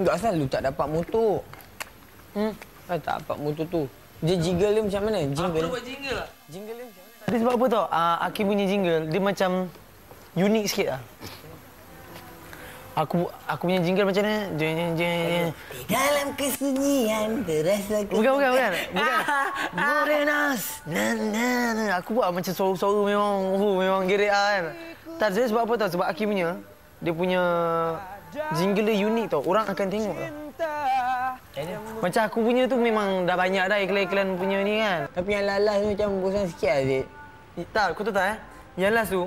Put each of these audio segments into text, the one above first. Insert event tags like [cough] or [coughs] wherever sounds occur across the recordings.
Enggak selalu tak dapat motor. Hmm. Ah, tak dapat motor tu. Dia jingle dia macam mana? Jingle. Aku buat jingle lah. Jingle dia macam mana? Dia sebab apa tau? Uh, Aki punya jingle, dia macam unik sikit lah. Aku aku punya jingle macam mana? Jeng jeng jeng. Di dalam kesunyian terasa Bukan bukan bukan. Bukan. Morenas. Na na na. Aku buat macam suara-suara memang oh, memang gerik ah kan. Tak saya sebab apa tau? Sebab Aki punya dia punya jingle unik tau. Orang akan tengok tau. Macam aku punya tu memang dah banyak dah iklan-iklan punya ni kan. Tapi yang lalas ni macam bosan sikit Aziz. Tak, kau tahu tak eh? Yang last tu,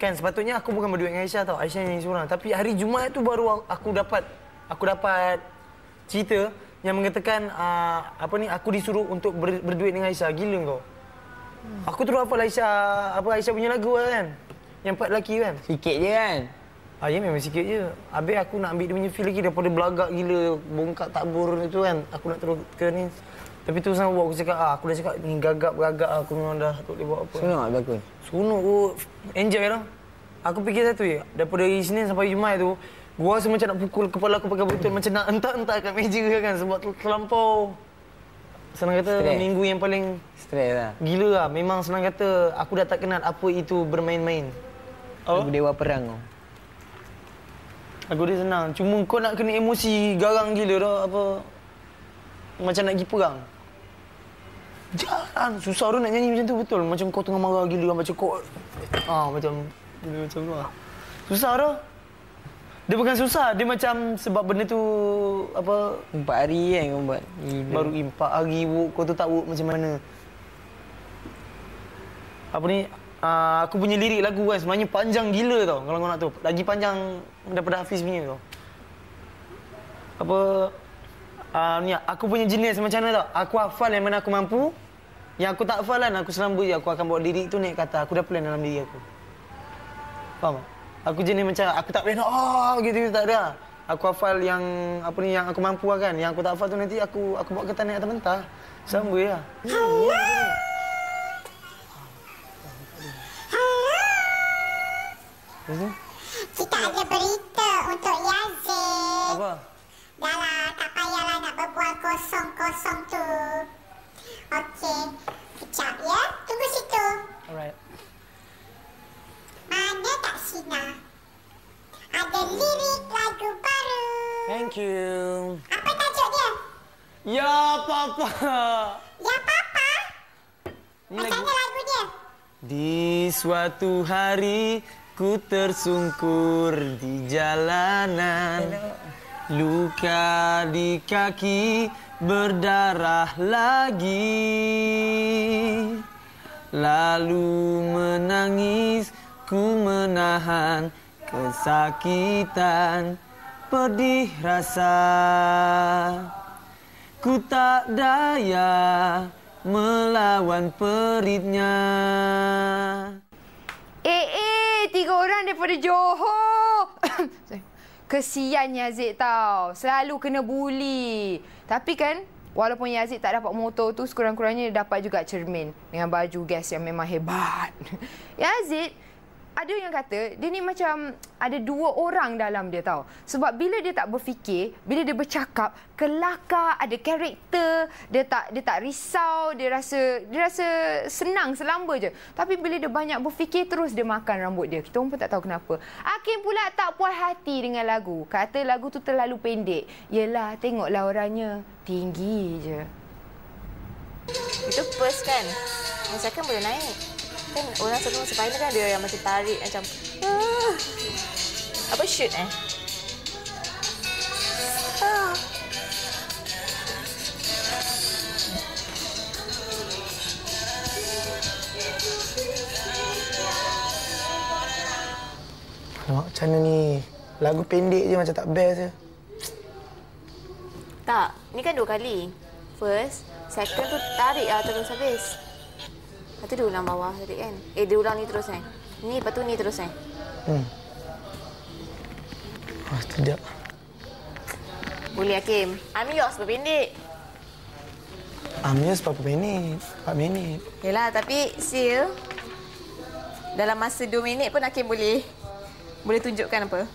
kan sepatutnya aku bukan berdua dengan Aisyah tau. Aisyah yang seorang. Tapi hari Jumaat tu baru aku dapat aku dapat cerita yang mengatakan uh, apa ni aku disuruh untuk ber, berduet dengan Aisyah. Gila kau. Aku terus hafal Aisyah apa Aisyah punya lagu lah kan. Yang part lelaki kan. Sikit je kan? Ah, ya memang sikit je. Habis aku nak ambil dia punya feel lagi daripada belagak gila, bongkak takbur itu kan. Aku nak terus ke ni. Tapi tu sama buat aku cakap, ah, aku dah cakap ni gagap-gagap aku memang dah tak boleh buat apa. Senang tak berlakon? Seronok aku enjoy lah. Aku fikir satu je, daripada hari Isnin sampai Jumaat tu, gua rasa macam nak pukul kepala aku pakai betul macam nak entak-entak kat meja [laughs] kan sebab tu terlampau senang kata Stress. minggu yang paling Stres lah. gila lah. Memang senang kata aku dah tak kenal apa itu bermain-main. Lagu Dewa Perang tu. Lagu dia senang. Cuma kau nak kena emosi garang gila dah apa. Macam nak pergi perang. Jalan. Susah tu nak nyanyi macam tu betul. Macam kau tengah marah gila. Macam kau... Ah, macam... Dia macam tu lah. Susah dah. Dia bukan susah. Dia macam sebab benda tu... Apa... Empat hari kan kau buat. Gila. Baru empat hari work. Kau tu tak work macam mana. Apa ni... Uh, aku punya lirik lagu kan sebenarnya panjang gila tau kalau kau nak tahu. Lagi panjang daripada Hafiz punya tau. Apa uh, ni aku punya jenis macam mana tau. Aku hafal yang mana aku mampu. Yang aku tak hafal kan aku selamba je aku akan bawa lirik tu naik kata aku dah plan dalam diri aku. Faham tak? Aku jenis macam aku tak boleh nak oh gitu, gitu tak ada. Aku hafal yang apa ni yang aku mampu lah kan. Yang aku tak hafal tu nanti aku aku buat kata naik atas mentah. Selamba je lah. Kita ada berita untuk Yazid. Apa? Dah lah, tak payahlah nak berbual kosong-kosong tu. Okey, kejap ya. Tunggu situ. Alright. Mana tak Sina? Ada lirik lagu baru. Thank you. Apa tajuk dia? Ya papa. Ya, Papa. Macam mana lagu dia? Di suatu hari ku tersungkur di jalanan. Luka di kaki berdarah lagi. Lalu menangis ku menahan kesakitan pedih rasa. Ku tak daya melawan peritnya Eh, eh, tiga orang daripada Johor. [coughs] Kesian Yazid tau. Selalu kena bully. Tapi kan, walaupun Yazid tak dapat motor tu, sekurang-kurangnya dapat juga cermin. Dengan baju gas yang memang hebat. [laughs] Yazid, ada yang kata dia ni macam ada dua orang dalam dia tau. Sebab bila dia tak berfikir, bila dia bercakap, kelakar, ada karakter, dia tak dia tak risau, dia rasa dia rasa senang selamba je. Tapi bila dia banyak berfikir terus dia makan rambut dia. Kita pun tak tahu kenapa. Hakim pula tak puas hati dengan lagu. Kata lagu tu terlalu pendek. Yelah, tengoklah orangnya. Tinggi je. Itu first kan. Yang second boleh naik. Kan orang sebelum masa final kan ada yang macam tarik macam ah. apa shoot eh? Ah. Alamak, macam mana ni? Lagu pendek je macam tak best je. Tak, ni kan dua kali. First, second tu tarik lah terus habis. Lepas tu dia ulang bawah tadi kan. Eh, dia ulang ni terus kan. Ni, lepas tu ni terus kan. Hmm. Oh, tidak. Boleh Hakim. I'm yours berpendek. Amnya berapa minit? 4 minit. Yelah, tapi still dalam masa 2 minit pun Hakim boleh boleh tunjukkan apa.